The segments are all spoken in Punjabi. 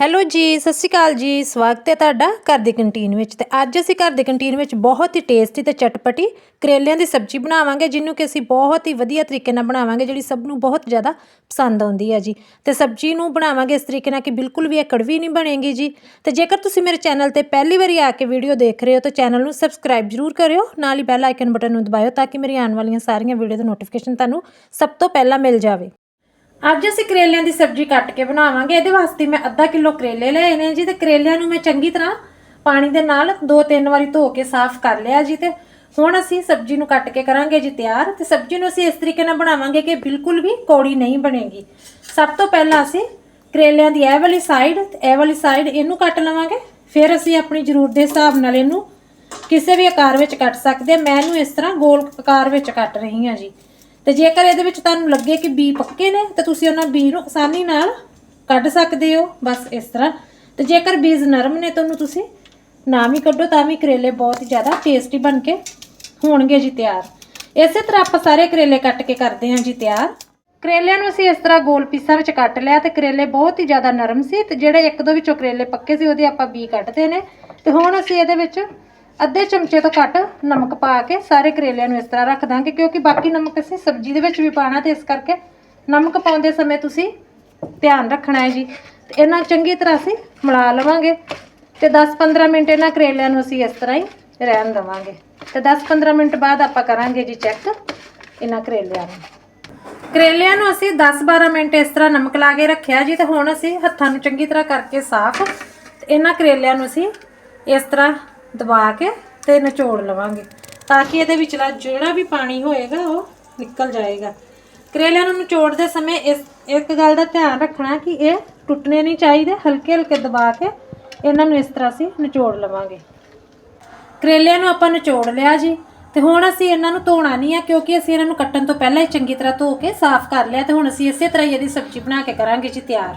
ਹੈਲੋ ਜੀ, ਸਤਿ ਸ਼੍ਰੀ ਅਕਾਲ ਜੀ। ਸਵਾਗਤ ਹੈ ਤੁਹਾਡਾ ਘਰ ਦੀ ਕੰਟੀਨ ਵਿੱਚ। ਤੇ ਅੱਜ ਅਸੀਂ ਘਰ ਦੀ ਕੰਟੀਨ ਵਿੱਚ ਬਹੁਤ ਹੀ ਟੇਸਟੀ ਤੇ ਚਟਪਟੀ ਕਰੇਲਿਆਂ ਦੀ ਸਬਜ਼ੀ ਬਣਾਵਾਂਗੇ, ਜਿਹਨੂੰ ਕਿ ਅਸੀਂ ਬਹੁਤ ਹੀ ਵਧੀਆ ਤਰੀਕੇ ਨਾਲ ਬਣਾਵਾਂਗੇ, ਜਿਹੜੀ ਸਭ ਨੂੰ ਬਹੁਤ ਜ਼ਿਆਦਾ ਪਸੰਦ ਆਉਂਦੀ ਹੈ ਜੀ। ਤੇ ਸਬਜ਼ੀ ਨੂੰ ਬਣਾਵਾਂਗੇ ਇਸ ਤਰੀਕੇ ਨਾਲ ਕਿ ਬਿਲਕੁਲ ਵੀ ਇਹ ਕੜਵੀ ਨਹੀਂ ਬਣੇਗੀ ਜੀ। ਤੇ ਜੇਕਰ ਤੁਸੀਂ ਮੇਰੇ ਚੈਨਲ ਤੇ ਪਹਿਲੀ ਵਾਰੀ ਆ ਕੇ ਵੀਡੀਓ ਦੇਖ ਰਹੇ ਹੋ, ਤਾਂ ਚੈਨਲ ਨੂੰ ਸਬਸਕ੍ਰਾਈਬ ਜ਼ਰੂਰ ਕਰਿਓ। ਨਾਲ ਹੀ ਬੈਲ ਆਈਕਨ ਬਟਨ ਨੂੰ ਦਬਾਇਓ, ਤਾਂ ਕਿ ਮੇਰੀ ਆਉਣ ਵਾਲੀਆਂ ਸਾਰੀਆਂ ਵੀਡੀਓ ਦਾ ਨੋਟੀਫਿਕੇਸ਼ਨ ਤੁਹਾਨੂੰ ਸਭ ਤੋਂ ਪਹਿਲਾਂ ਮਿਲ ਜਾਵੇ। ਅੱਜ ਅਸੀਂ ਕਰੇਲਿਆਂ ਦੀ ਸਬਜ਼ੀ ਕੱਟ ਕੇ ਬਣਾਵਾਂਗੇ। ਇਹਦੇ ਵਾਸਤੇ ਮੈਂ ਅੱਧਾ ਕਿਲੋ ਕਰੇਲੇ ਲਏ ਨੇ ਜੀ ਤੇ ਕਰੇਲਿਆਂ ਨੂੰ ਮੈਂ ਚੰਗੀ ਤਰ੍ਹਾਂ ਪਾਣੀ ਦੇ ਨਾਲ ਦੋ ਤਿੰਨ ਵਾਰੀ ਧੋ ਕੇ ਸਾਫ਼ ਕਰ ਲਿਆ ਜੀ ਤੇ ਹੁਣ ਅਸੀਂ ਸਬਜ਼ੀ ਨੂੰ ਕੱਟ ਕੇ ਕਰਾਂਗੇ ਜੀ ਤਿਆਰ ਤੇ ਸਬਜ਼ੀ ਨੂੰ ਅਸੀਂ ਇਸ ਤਰੀਕੇ ਨਾਲ ਬਣਾਵਾਂਗੇ ਕਿ ਬਿਲਕੁਲ ਵੀ ਕੌੜੀ ਨਹੀਂ ਬਣੇਗੀ। ਸਭ ਤੋਂ ਪਹਿਲਾਂ ਅਸੀਂ ਕਰੇਲਿਆਂ ਦੀ ਇਹ ਵਾਲੀ ਸਾਈਡ ਤੇ ਇਹ ਵਾਲੀ ਸਾਈਡ ਇਹਨੂੰ ਕੱਟ ਲਵਾਂਗੇ। ਫਿਰ ਅਸੀਂ ਆਪਣੀ ਜ਼ਰੂਰਤ ਦੇ ਹਿਸਾਬ ਨਾਲ ਇਹਨੂੰ ਕਿਸੇ ਵੀ ਆਕਾਰ ਵਿੱਚ ਕੱਟ ਸਕਦੇ ਮੈਂ ਇਹਨੂੰ ਇਸ ਤਰ੍ਹਾਂ ਗੋਲ ਆਕਾਰ ਵਿੱਚ ਕੱਟ ਰਹੀ ਹਾਂ ਜੀ। ਤੇ ਜੇਕਰ ਇਹਦੇ ਵਿੱਚ ਤੁਹਾਨੂੰ ਲੱਗੇ ਕਿ ਬੀ ਪੱਕੇ ਨੇ, ਤਾਂ ਤੁਸੀਂ ਉਹਨਾਂ ਬੀ ਨੂੰ ਆਸਾਨੀ ਨਾਲ ਕੱਢ ਸਕਦੇ ਹੋ। ਬਸ ਇਸ ਤਰ੍ਹਾਂ। ਤੇ ਜੇਕਰ ਬੀਜ ਨਰਮ ਨੇ, ਤਾਂ ਉਹਨੂੰ ਤੁਸੀਂ ਨਾ ਵੀ ਕੱਢੋ, ਤਾਂ ਵੀ ਕਰੇਲੇ ਬਹੁਤ ਹੀ ਜ਼ਿਆਦਾ ਟੇਸਟੀ ਬਣ ਕੇ ਹੋਣਗੇ ਜੀ ਤਿਆਰ। ਇਸੇ ਤਰ੍ਹਾਂ ਆਪਾਂ ਸਾਰੇ ਕਰੇਲੇ ਕੱਟ ਕੇ ਕਰਦੇ ਹਾਂ ਜੀ ਤਿਆਰ। ਕਰੇਲਿਆਂ ਨੂੰ ਅਸੀਂ ਇਸ ਤਰ੍ਹਾਂ ਗੋਲ ਪੀਸਾਂ ਵਿੱਚ ਕੱਟ ਲਿਆ ਤੇ ਕਰੇਲੇ ਬਹੁਤ ਹੀ ਜ਼ਿਆਦਾ ਨਰਮ ਸੀ, ਤੇ ਜਿਹੜੇ ਇੱਕ ਦੋ ਵਿੱਚੋਂ ਕਰੇਲੇ ਪੱਕੇ ਸੀ, ਉਹਦੇ ਆਪਾਂ ਬੀ ਕੱਢਦੇ ਨੇ। ਤੇ ਹੁਣ ਅਸੀਂ ਇਹਦੇ ਵਿੱਚ ਅੱਧੇ ਚਮਚੇ ਤੋਂ ਘੱਟ ਨਮਕ ਪਾ ਕੇ ਸਾਰੇ ਕਰੇਲਿਆਂ ਨੂੰ ਇਸ ਤਰ੍ਹਾਂ ਰੱਖ ਦਾਂਗੇ, ਕਿਉਂਕਿ ਬਾਕੀ ਨਮਕ ਅਸੀਂ ਸਬਜ਼ੀ ਦੇ ਵਿੱਚ ਵੀ ਪਾਣਾ ਤੇ ਇਸ ਕਰਕੇ ਨਮਕ ਪਾਉਂਦੇ ਸਮੇਂ ਤੁਸੀਂ ਧਿਆਨ ਰੱਖਣਾ ਹੈ ਜੀ। ਤੇ ਇਹਨਾਂ ਚੰਗੀ ਤਰ੍ਹਾਂ ਅਸੀਂ ਮਿਲਾ ਲਵਾਂਗੇ ਤੇ 10-15 ਮਿੰਟ ਇਹਨਾਂ ਕਰੇਲਿਆਂ ਨੂੰ ਅਸੀਂ ਇਸ ਤਰ੍ਹਾਂ ਹੀ ਰਹਿਣ ਦੇਵਾਂਗੇ। ਤੇ 10-15 ਮਿੰਟ ਬਾਅਦ ਆਪਾਂ ਕਰਾਂਗੇ ਜੀ ਚੈੱਕ ਇਹਨਾਂ ਕਰੇਲਿਆਂ ਨੂੰ। ਕਰੇਲਿਆਂ ਨੂੰ ਅਸੀਂ 10-12 ਮਿੰਟ ਇਸ ਤਰ੍ਹਾਂ ਨਮਕ ਲਾ ਕੇ ਰੱਖਿਆ ਜੀ, ਤੇ ਹੁਣ ਅਸੀਂ ਹੱਥਾਂ ਨੂੰ ਚੰਗੀ ਤਰ੍ਹਾਂ ਕਰਕੇ ਸਾਫ਼ ਇਹਨਾਂ ਕਰੇਲਿਆਂ ਨੂੰ ਅਸੀਂ ਇਸ ਤਰ੍ਹਾਂ ਦਬਾ ਕੇ ਤੇ ਨਿਚੋੜ ਲਵਾਂਗੇ ਤਾਂ ਕਿ ਇਹਦੇ ਵਿਚਲਾ ਜਿਹੜਾ ਵੀ ਪਾਣੀ ਹੋਏਗਾ ਉਹ ਨਿਕਲ ਜਾਏਗਾ। ਕਰੇਲਿਆਂ ਨੂੰ ਨਿਚੋੜਦੇ ਸਮੇਂ ਇਸ, ਇੱਕ ਗੱਲ ਦਾ ਧਿਆਨ ਰੱਖਣਾ ਕਿ ਇਹ ਟੁੱਟਣੇ ਨਹੀਂ ਚਾਹੀਦੇ, ਹਲਕੇ ਹਲਕੇ ਦਬਾ ਕੇ ਇਹਨਾਂ ਨੂੰ ਇਸ ਤਰ੍ਹਾਂ ਅਸੀਂ ਨਿਚੋੜ ਲਵਾਂਗੇ। ਕਰੇਲਿਆਂ ਨੂੰ ਆਪਾਂ ਨਿਚੋੜ ਲਿਆ ਜੀ ਤੇ ਹੁਣ ਅਸੀਂ ਇਹਨਾਂ ਨੂੰ ਧੋਣਾ ਨਹੀਂ ਆ ਕਿਉਂਕਿ ਅਸੀਂ ਇਹਨਾਂ ਨੂੰ ਕੱਟਣ ਤੋਂ ਪਹਿਲਾਂ ਹੀ ਚੰਗੀ ਤਰ੍ਹਾਂ ਧੋ ਕੇ ਸਾਫ਼ ਕਰ ਲਿਆ ਤੇ ਹੁਣ ਅਸੀਂ ਇਸੇ ਤਰ੍ਹਾਂ ਹੀ ਇਹਦੀ ਸਬਜ਼ੀ ਬਣਾ ਕੇ ਕਰਾਂਗੇ ਜੀ ਤਿਆਰ।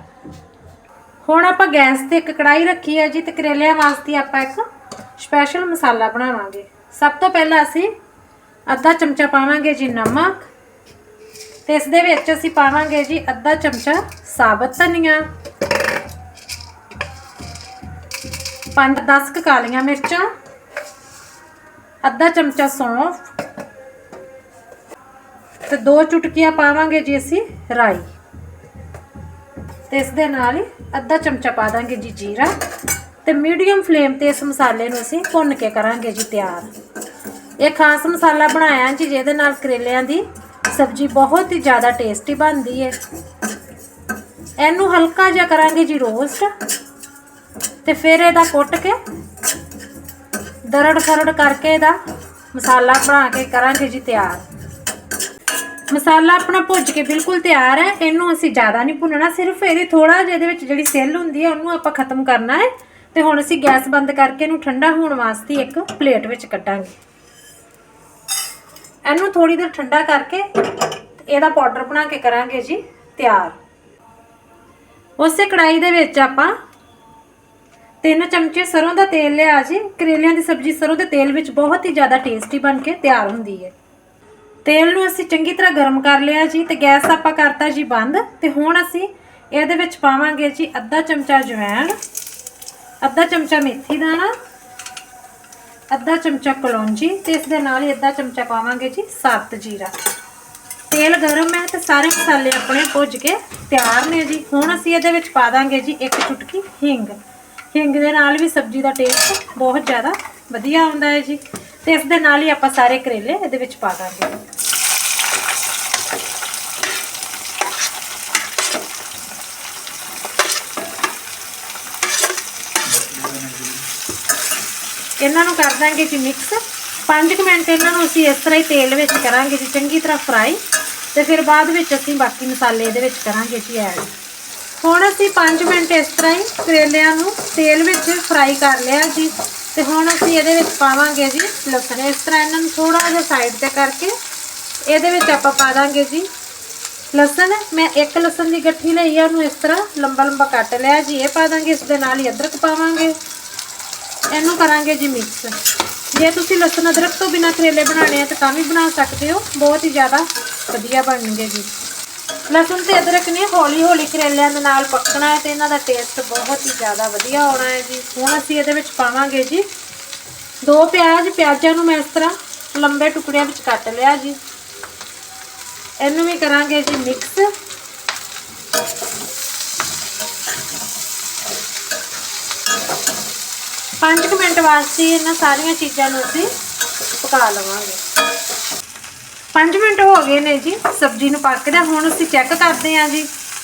ਹੁਣ ਆਪਾਂ ਗੈਸ ਤੇ ਇੱਕ ਕੜਾਈ ਰੱਖੀ ਹੈ ਜੀ ਤੇ ਕਰੇਲਿਆਂ ਵਾਸਤੇ ਆਪਾਂ ਇੱਕ ਸਪੈਸ਼ਲ ਮਸਾਲਾ ਬਣਾਵਾਂਗੇ। ਸਭ ਤੋਂ ਪਹਿਲਾਂ ਅਸੀਂ ਅੱਧਾ ਚਮਚਾ ਪਾਵਾਂਗੇ ਜੀ ਨਮਕ ਤੇ ਇਸ ਦੇ ਵਿੱਚ ਅਸੀਂ ਪਾਵਾਂਗੇ ਜੀ ਅੱਧਾ ਚਮਚਾ ਸਾਬਤ ਧਨੀਆ। 5-10 ਕਾਲੀਆਂ ਮਿਰਚਾਂ। ਅੱਧਾ ਚਮਚਾ ਸੌਂਫ। ਤੇ ਦੋ ਚੁਟਕੀਆਂ ਪਾਵਾਂਗੇ ਜੀ ਅਸੀਂ ਰਾਈ। ਤੇ ਇਸ ਦੇ ਨਾਲ ਹੀ ਅੱਧਾ ਚਮਚਾ ਪਾ ਦਾਂਗੇ ਜੀ ਜੀਰਾ। ਤੇ ਮੀਡੀਅਮ ਫਲੇਮ ਤੇ ਇਸ ਮਸਾਲੇ ਨੂੰ ਅਸੀਂ ਭੁੰਨ ਕੇ ਕਰਾਂਗੇ ਜੀ ਤਿਆਰ। ਇਹ ਖਾਸ ਮਸਾਲਾ ਬਣਾਇਆ ਜੀ, ਜਿਹਦੇ ਨਾਲ ਕਰੇਲਿਆਂ ਦੀ ਸਬਜ਼ੀ ਬਹੁਤ ਹੀ ਜ਼ਿਆਦਾ ਟੇਸਟੀ ਬਣਦੀ ਹੈ ਇਹਨੂੰ ਹਲਕਾ ਜਿਹਾ ਕਰਾਂਗੇ ਜੀ ਰੋਸਟ ਤੇ ਫਿਰ ਇਹਦਾ ਕੁੱਟ ਕੇ ਦਰੜ ਖਰੜ ਕਰਕੇ ਇਹਦਾ ਮਸਾਲਾ ਬਣਾ ਕੇ ਕਰਾਂਗੇ ਜੀ ਤਿਆਰ। ਮਸਾਲਾ ਆਪਣਾ ਭੁੱਜ ਕੇ ਬਿਲਕੁਲ ਤਿਆਰ ਹੈ। ਇਹਨੂੰ ਅਸੀਂ ਜ਼ਿਆਦਾ ਨਹੀਂ ਭੁੰਨਣਾ, ਸਿਰਫ ਇਹਦੀ ਥੋੜਾ ਜਿਹਾ ਇਹਦੇ ਵਿੱਚ ਜਿਹੜੀ ਸੈੱਲ ਹੁੰਦੀ ਹੈ, ਉਹਨੂੰ ਆਪਾਂ ਖਤਮ ਕਰਨਾ ਹੈ। ਤੇ ਹੁਣ ਅਸੀਂ ਗੈਸ ਬੰਦ ਕਰਕੇ ਇਹਨੂੰ ਠੰਡਾ ਹੋਣ ਵਾਸਤੇ ਇੱਕ ਪਲੇਟ ਵਿੱਚ ਕੱਢਾਂਗੇ। ਇਹਨੂੰ ਥੋੜੀ ਦੇਰ ਠੰਡਾ ਕਰਕੇ ਇਹਦਾ ਪਾਊਡਰ ਬਣਾ ਕੇ ਕਰਾਂਗੇ ਜੀ, ਤਿਆਰ। ਉਸੇ ਕੜਾਈ ਦੇ ਵਿੱਚ ਆਪਾਂ ਤਿੰਨ ਚਮਚੇ ਸਰੋਂ ਦਾ ਤੇਲ ਲਿਆ ਜੀ। ਕਰੇਲਿਆਂ ਦੀ ਸਬਜ਼ੀ ਸਰੋਂ ਦੇ ਤੇਲ ਵਿੱਚ ਬਹੁਤ ਹੀ ਜ਼ਿਆਦਾ ਟੇਸਟੀ ਬਣ ਕੇ ਤਿਆਰ ਹੁੰਦੀ ਹੈ। ਤੇਲ ਨੂੰ ਅਸੀਂ ਚੰਗੀ ਤਰ੍ਹਾਂ ਗਰਮ ਕਰ ਲਿਆ ਜੀ ਤੇ ਗੈਸ ਆਪਾਂ ਕਰਤਾ ਜੀ ਬੰਦ ਤੇ ਹੁਣ ਅਸੀਂ ਇਹਦੇ ਵਿੱਚ ਪਾਵਾਂਗੇ ਜੀ ਅੱਧਾ ਚਮਚਾ ਜਵੈਣ। ਅੱਧਾ ਚਮਚਾ ਮੇਥੀ ਦਾਣਾ, ਅੱਧਾ ਚਮਚਾ ਕਲੌਂਜੀ ਤੇ ਇਸ ਦੇ ਨਾਲ ਹੀ ਅੱਧਾ ਚਮਚਾ ਪਾਵਾਂਗੇ ਜੀ ਸਾਬਤ ਜੀਰਾ। ਤੇਲ ਗਰਮ ਹੈ ਤੇ ਸਾਰੇ ਮਸਾਲੇ ਆਪਣੇ ਭੁੱਜ ਕੇ ਤਿਆਰ ਨੇ ਜੀ। ਹੁਣ ਅਸੀਂ ਇਹਦੇ ਵਿੱਚ ਪਾ ਦਾਂਗੇ ਜੀ ਇੱਕ ਚੁਟਕੀ ਹਿੰਗ। ਹਿੰਗ ਦੇ ਨਾਲ ਵੀ ਸਬਜ਼ੀ ਦਾ ਟੇਸਟ ਬਹੁਤ ਜ਼ਿਆਦਾ ਵਧੀਆ ਆਉਂਦਾ ਹੈ ਜੀ। ਤੇ ਇਸ ਦੇ ਨਾਲ ਹੀ ਆਪਾਂ ਸਾਰੇ ਕਰੇਲੇ ਇਹਦੇ ਵਿੱਚ ਪਾ ਦਾਂਗੇ। ਇਹਨਾਂ ਨੂੰ ਕਰ ਦਾਂਗੇ ਜੀ ਮਿਕਸ 5 ਮਿੰਟ ਇਹਨਾਂ ਨੂੰ ਅਸੀਂ ਇਸ ਤਰ੍ਹਾਂ ਹੀ ਤੇਲ ਵਿੱਚ ਕਰਾਂਗੇ ਜੀ, ਚੰਗੀ ਤਰ੍ਹਾਂ ਫਰਾਈ ਤੇ ਫਿਰ ਬਾਅਦ ਵਿੱਚ ਅਸੀਂ ਬਾਕੀ ਮਸਾਲੇ ਇਹਦੇ ਵਿੱਚ ਕਰਾਂਗੇ ਜੀ ਐਡ ਹੁਣ ਅਸੀਂ 5 ਮਿੰਟ ਇਸ ਤਰ੍ਹਾਂ ਹੀ ਕਰੇਲਿਆਂ ਨੂੰ ਤੇਲ ਵਿੱਚ ਫਰਾਈ ਕਰ ਲਿਆ ਜੀ। ਤੇ ਹੁਣ ਅਸੀਂ ਇਹਦੇ ਵਿੱਚ ਪਾਵਾਂਗੇ ਜੀ ਲਸਣ। ਇਸ ਤਰ੍ਹਾਂ ਇਹਨਾਂ ਨੂੰ ਥੋੜਾ ਜਿਹਾ ਸਾਈਡ ਤੇ ਕਰਕੇ ਇਹਦੇ ਵਿੱਚ ਆਪਾਂ ਪਾ ਦਾਂਗੇ ਜੀ। ਲਸਣ, ਮੈਂ ਇੱਕ ਲਸਣ ਦੀ ਗੱਠੀ ਲਈ ਆ, ਉਹਨੂੰ ਇਸ ਤਰ੍ਹਾਂ ਲੰਬਾ ਲੰਬਾ ਕੱਟ ਲਿਆ ਜੀ। ਇਹ ਪਾ ਦਾਂਗੇ, ਇਸ ਦੇ ਨਾਲ ਹੀ ਅਦਰਕ ਪਾਵਾਂਗੇ। ਇਹਨੂੰ ਕਰਾਂਗੇ ਜੀ ਮਿਕਸ ਜੇ ਤੁਸੀਂ ਲਸਣ ਅਦਰਕ ਤੋਂ ਬਿਨਾ ਕਰੇਲੇ ਬਣਾਉਣੇ ਆ ਤਾਂ ਤਾਂ ਵੀ ਬਣਾ ਸਕਦੇ ਹੋ। ਬਹੁਤ ਹੀ ਜ਼ਿਆਦਾ ਵਧੀਆ ਬਣਨਗੇ ਜੀ। ਲਸਣ ਤੇ ਅਦਰਕ ਨੇ ਹੌਲੀ ਹੌਲੀ ਕਰੇਲਿਆਂ ਦੇ ਨਾਲ ਪੱਕਣਾ ਹੈ ਤੇ ਇਹਨਾਂ ਦਾ ਟੇਸਟ ਬਹੁਤ ਹੀ ਜ਼ਿਆਦਾ ਵਧੀਆ ਆਉਣਾ ਹੈ ਜੀ। ਹੁਣ ਅਸੀਂ ਇਹਦੇ ਵਿੱਚ ਪਾਵਾਂਗੇ ਜੀ ਦੋ ਪਿਆਜ਼। ਪਿਆਜ਼ਾਂ ਨੂੰ ਮੈਂ ਇਸ ਤਰ੍ਹਾਂ ਲੰਬੇ ਟੁਕੜਿਆਂ ਵਿੱਚ ਕੱਟ ਲਿਆ ਜੀ। ਇਹਨੂੰ ਵੀ ਕਰਾਂਗੇ ਜੀ ਮਿਕਸ ਪੰਜ ਕੁ ਮਿੰਟ ਵਾਸਤੇ ਇਹਨਾਂ ਸਾਰੀਆਂ ਚੀਜ਼ਾਂ ਨੂੰ ਅਸੀਂ ਪਕਾ ਲਵਾਂਗੇ। 5 ਮਿੰਟ ਹੋ ਗਏ ਨੇ ਜੀ, ਸਬਜ਼ੀ ਨੂੰ ਪੱਕਦਾ ਹੁਣ ਅਸੀਂ ਚੈੱਕ ਕਰਦੇ ਹਾਂ ਜੀ।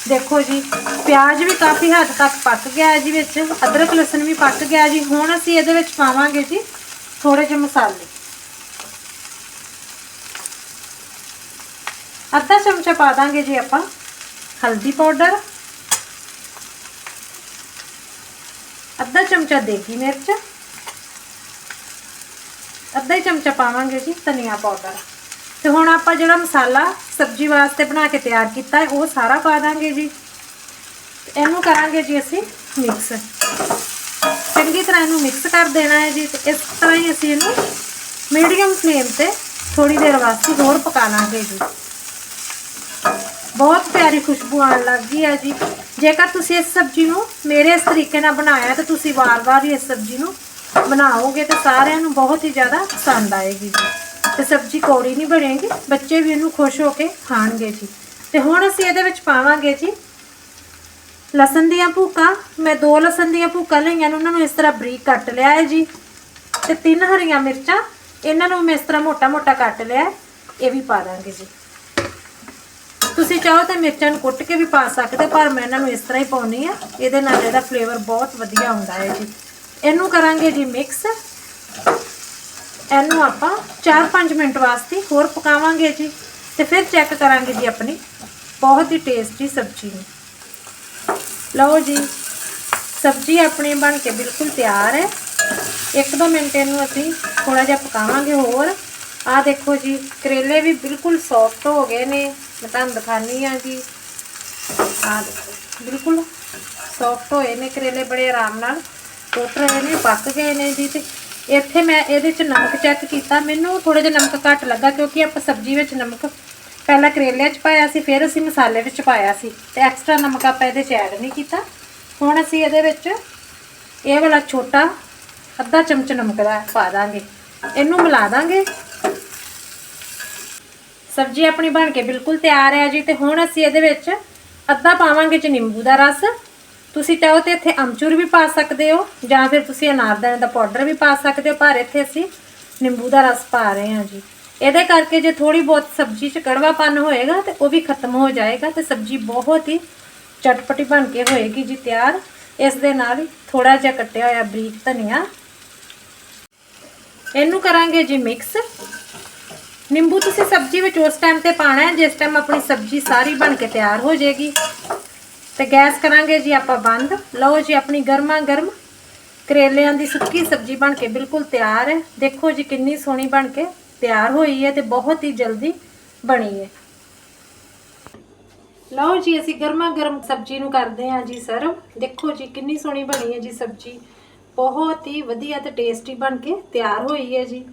ਦੇਖੋ ਜੀ, ਪਿਆਜ਼ ਵੀ ਕਾਫੀ ਹੱਦ ਤੱਕ ਪੱਕ ਗਿਆ ਜੀ ਵਿੱਚ, ਅਦਰਕ, ਲਸਣ ਵੀ ਪੱਕ ਗਿਆ ਜੀ। ਹੁਣ ਅਸੀਂ ਇਹਦੇ ਵਿੱਚ ਪਾਵਾਂਗੇ ਜੀ ਥੋੜੇ ਜਿਹੇ ਮਸਾਲੇ। ਅੱਧਾ ਚਮਚਾ ਪਾ ਦਾਂਗੇ ਜੀ ਆਪਾਂ ਹਲਦੀ ਪਾਊਡਰ। ਅੱਧਾ ਚਮਚਾ ਦੇਗੀ ਮਿਰਚ। ਅੱਧਾ ਹੀ ਚਮਚਾ ਪਾਵਾਂਗੇ ਜੀ ਧਨੀਆ ਪਾਊਡਰ। ਤੇ ਹੁਣ ਆਪਾਂ ਜਿਹੜਾ ਮਸਾਲਾ ਸਬਜ਼ੀ ਵਾਸਤੇ ਬਣਾ ਕੇ ਤਿਆਰ ਕੀਤਾ ਹੈ, ਉਹ ਸਾਰਾ ਪਾ ਦਾਂਗੇ ਜੀ। ਇਹਨੂੰ ਕਰਾਂਗੇ ਜੀ ਅਸੀਂ ਮਿਕਸ। ਚੰਗੀ ਤਰ੍ਹਾਂ ਇਹਨੂੰ ਮਿਕਸ ਕਰ ਦੇਣਾ ਹੈ ਜੀ, ਤੇ ਇਸ ਤਰ੍ਹਾਂ ਹੀ ਅਸੀਂ ਇਹਨੂੰ ਮੀਡੀਅਮ ਫਲੇਮ ਤੇ ਥੋੜੀ ਦੇਰ ਵਾਸਤੇ ਹੋਰ ਪਕਾ ਲਾਂਗੇ ਜੀ। ਬਹੁਤ ਪਿਆਰੀ ਖੁਸ਼ਬੂ ਆਉਣ ਲੱਗ ਗਈ ਹੈ ਜੀ। ਜੇਕਰ ਤੁਸੀਂ ਇਸ ਸਬਜ਼ੀ ਨੂੰ ਮੇਰੇ ਇਸ ਤਰੀਕੇ ਨਾਲ ਬਣਾਇਆ ਤਾਂ ਤੁਸੀਂ ਵਾਰ-ਵਾਰ ਹੀ ਇਸ ਸਬਜ਼ੀ ਨੂੰ ਬਣਾਓਗੇ ਤਾਂ ਸਾਰਿਆਂ ਨੂੰ ਬਹੁਤ ਹੀ ਜ਼ਿਆਦਾ ਪਸੰਦ ਆਏਗੀ ਜੀ। ਤੇ ਸਬਜ਼ੀ ਕੌੜੀ ਨਹੀਂ ਬਣੇਗੀ, ਬੱਚੇ ਵੀ ਇਹਨੂੰ ਖੁਸ਼ ਹੋ ਕੇ ਖਾਣਗੇ ਜੀ। ਤੇ ਹੁਣ ਅਸੀਂ ਇਹਦੇ ਵਿੱਚ ਪਾਵਾਂਗੇ ਜੀ ਲਸਣ ਦੀਆਂ ਭੂਕਾਂ। ਮੈਂ ਦੋ ਲਸਣ ਦੀਆਂ ਭੂਕਾਂ ਲਈਆਂ ਨੇ, ਉਹਨਾਂ ਨੂੰ ਇਸ ਤਰ੍ਹਾਂ ਬਰੀਕ ਕੱਟ ਲਿਆ ਹੈ ਜੀ। ਤੇ ਤਿੰਨ ਹਰੀਆਂ ਮਿਰਚਾਂ, ਇਹਨਾਂ ਨੂੰ ਮੈਂ ਇਸ ਤਰ੍ਹਾਂ ਮੋਟਾ-ਮੋਟਾ ਕੱਟ ਲਿਆ ਇਹ ਵੀ ਪਾ ਦਾਂਗੇ ਜੀ। ਤੁਸੀਂ ਚਾਹੋ ਤਾਂ ਮਿਰਚਾਂ ਨੂੰ ਕੁੱਟ ਕੇ ਵੀ ਪਾ ਸਕਦੇ, ਪਰ ਮੈਂ ਇਹਨਾਂ ਨੂੰ ਇਸ ਤਰ੍ਹਾਂ ਹੀ ਪਾਉਣੀ ਆ ਇਹਦੇ ਨਾਲ ਇਹਦਾ ਫਲੇਵਰ ਬਹੁਤ ਵਧੀਆ ਹੁੰਦਾ ਹੈ ਜੀ। ਇਹਨੂੰ ਕਰਾਂਗੇ ਜੀ ਮਿਕਸ ਇਹਨੂੰ ਆਪਾਂ 4-5 ਮਿੰਟ ਵਾਸਤੇ ਹੋਰ ਪਕਾਵਾਂਗੇ ਜੀ। ਤੇ ਫਿਰ ਚੈੱਕ ਕਰਾਂਗੇ ਜੀ ਆਪਣੀ ਬਹੁਤ ਹੀ ਟੇਸਟੀ ਸਬਜ਼ੀ ਨੂੰ। ਲਓ ਜੀ, ਸਬਜ਼ੀ ਆਪਣੀ ਬਣ ਕੇ ਬਿਲਕੁਲ ਤਿਆਰ ਹੈ। ਇੱਕ ਦੋ ਮਿੰਟ ਇਹਨੂੰ ਅਸੀਂ ਥੋੜਾ ਜਿਹਾ ਪਕਾਵਾਂਗੇ ਹੋਰ। ਆਹ ਦੇਖੋ ਜੀ, ਕਰੇਲੇ ਵੀ ਬਿਲਕੁਲ ਸੌਫਟ ਹੋ ਗਏ ਨੇ। ਮੈਂ ਤੁਹਾਨੂੰ ਦਿਖਾਨੀ ਆ ਜੀ। ਆਹ ਦੇਖੋ, ਬਿਲਕੁਲ ਸੌਫਟ ਹੋਏ ਨੇ ਕਰੇਲੇ ਬੜੇ ਆਰਾਮ ਨਾਲ। ਟੁੱਟ ਰਹੇ ਨੇ, ਪੱਕ ਗਏ ਨੇ ਜੀ ਤੇ ਇੱਥੇ ਮੈਂ ਇਹਦੇ ਚ ਨਮਕ ਚੈੱਕ ਕੀਤਾ। ਮੈਨੂੰ ਥੋੜਾ ਜਿਹਾ ਨਮਕ ਘੱਟ ਲੱਗਾ ਕਿਉਂਕਿ ਆਪਾਂ ਸਬਜ਼ੀ ਵਿੱਚ ਨਮਕ ਪਹਿਲਾਂ ਕਰੇਲਿਆਂ 'ਚ ਪਾਇਆ ਸੀ, ਫਿਰ ਅਸੀਂ ਮਸਾਲੇ ਵਿੱਚ ਪਾਇਆ ਸੀ ਤੇ ਐਕਸਟਰਾ ਨਮਕ ਆਪਾਂ ਇਹਦੇ 'ਚ ਐਡ ਨਹੀਂ ਕੀਤਾ। ਹੁਣ ਅਸੀਂ ਇਹਦੇ ਵਿੱਚ ਇਹ ਵਾਲਾ ਛੋਟਾ ਅੱਧਾ ਚਮਚ ਨਮਕ ਦਾ ਪਾ ਦਾਂਗੇ। ਇਹਨੂੰ ਮਿਲਾ ਦਾਂਗੇ। ਸਬਜ਼ੀ ਆਪਣੀ ਬਣ ਕੇ ਬਿਲਕੁਲ ਤਿਆਰ ਹੈ ਜੀ, ਤੇ ਹੁਣ ਅਸੀਂ ਇਹਦੇ ਵਿੱਚ ਅੱਧਾ ਪਾਵਾਂਗੇ ਜੀ ਨਿੰਬੂ ਦਾ ਰਸ। ਤੁਸੀਂ ਚਾਹੋ ਤੇ ਇੱਥੇ ਅਮਚੂਰ ਵੀ ਪਾ ਸਕਦੇ ਹੋ, ਜਾਂ ਫਿਰ ਤੁਸੀਂ ਅਨਾਰਦਾਨੇ ਦਾ ਪਾਊਡਰ ਵੀ ਪਾ ਸਕਦੇ ਹੋ, ਪਰ ਇੱਥੇ ਅਸੀਂ ਨਿੰਬੂ ਦਾ ਰਸ ਪਾ ਰਹੇ ਹਾਂ ਜੀ। ਇਹਦੇ ਕਰਕੇ ਜੇ ਥੋੜੀ ਬਹੁਤ ਸਬਜ਼ੀ 'ਚ ਕੜਵਾਪਨ ਹੋਏਗਾ, ਤੇ ਉਹ ਵੀ ਖਤਮ ਹੋ ਜਾਏਗਾ, ਤੇ ਸਬਜ਼ੀ ਬਹੁਤ ਹੀ ਚਟਪਟੀ ਬਣ ਕੇ ਹੋਏਗੀ ਜੀ ਤਿਆਰ। ਇਸ ਦੇ ਨਾਲ ਹੀ ਥੋੜਾ ਜਿਹਾ ਕੱਟਿਆ ਹੋਇਆ ਬਰੀਕ ਧਨੀਆ। ਇਹਨੂੰ ਕਰਾਂਗੇ ਜੀ ਮਿਕਸ। ਨਿੰਬੂ ਤੁਸੀਂ ਸਬਜ਼ੀ ਵਿੱਚ ਉਸ ਟਾਈਮ ਤੇ ਪਾਣਾ ਹੈ, ਜਿਸ ਟਾਈਮ ਆਪਣੀ ਸਬਜ਼ੀ ਸਾਰੀ ਬਣ ਕੇ ਤਿਆਰ ਹੋ ਜਾਏਗੀ। ਤੇ ਗੈਸ ਕਰਾਂਗੇ ਜੀ ਆਪਾਂ ਬੰਦ। ਲਓ ਜੀ, ਆਪਣੀ ਗਰਮਾ ਗਰਮ ਕਰੇਲਿਆਂ ਦੀ ਸੁੱਕੀ ਸਬਜ਼ੀ ਬਣ ਕੇ ਬਿਲਕੁਲ ਤਿਆਰ ਹੈ। ਦੇਖੋ ਜੀ, ਕਿੰਨੀ ਸੋਹਣੀ ਬਣ ਕੇ ਤਿਆਰ ਹੋਈ ਹੈ ਤੇ ਬਹੁਤ ਹੀ ਜਲਦੀ ਬਣੀ ਹੈ। ਲਓ ਜੀ, ਅਸੀਂ ਗਰਮਾ ਗਰਮ ਸਬਜ਼ੀ ਨੂੰ ਕਰਦੇ ਹਾਂ ਜੀ ਸਰਵ। ਦੇਖੋ ਜੀ, ਕਿੰਨੀ ਸੋਹਣੀ ਬਣੀ ਹੈ ਜੀ ਸਬਜ਼ੀ। ਬਹੁਤ ਹੀ ਵਧੀਆ ਤੇ ਟੇਸਟੀ ਬਣ ਕੇ ਤਿਆਰ ਹੋਈ ਹੈ ਜੀ।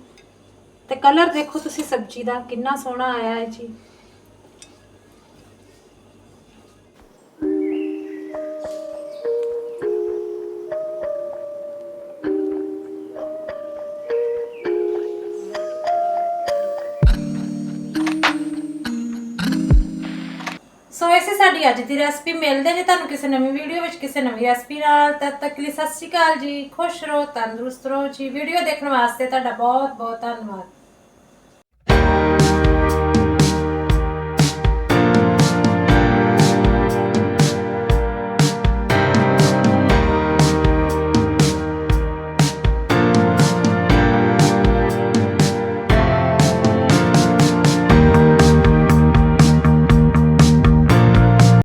ਤੇ ਕਲਰ ਦੇਖੋ ਤੁਸੀਂ ਸਬਜ਼ੀ ਦਾ, ਕਿੰਨਾ ਸੋਹਣਾ ਆਇਆ ਹੈ ਜੀ ਸੋ ਇਸੇ ਸਾਡੀ ਅੱਜ ਦੀ ਰੈਸਪੀ, ਮਿਲਦੇ ਨੇ ਤੁਹਾਨੂੰ ਕਿਸੇ ਨਵੀਂ ਵੀਡੀਓ ਵਿੱਚ, ਕਿਸੇ ਨਵੀਂ ਰੈਸਪੀ ਨਾਲ। ਤਦ ਤੱਕ ਲਈ ਸਤਿ ਸ਼੍ਰੀ ਅਕਾਲ ਜੀ, ਖੁਸ਼ ਰਹੋ, ਤੰਦਰੁਸਤ ਰਹੋ ਜੀ। ਵੀਡੀਓ ਦੇਖਣ ਵਾਸਤੇ ਤੁਹਾਡਾ ਬਹੁਤ ਬਹੁਤ ਧੰਨਵਾਦ।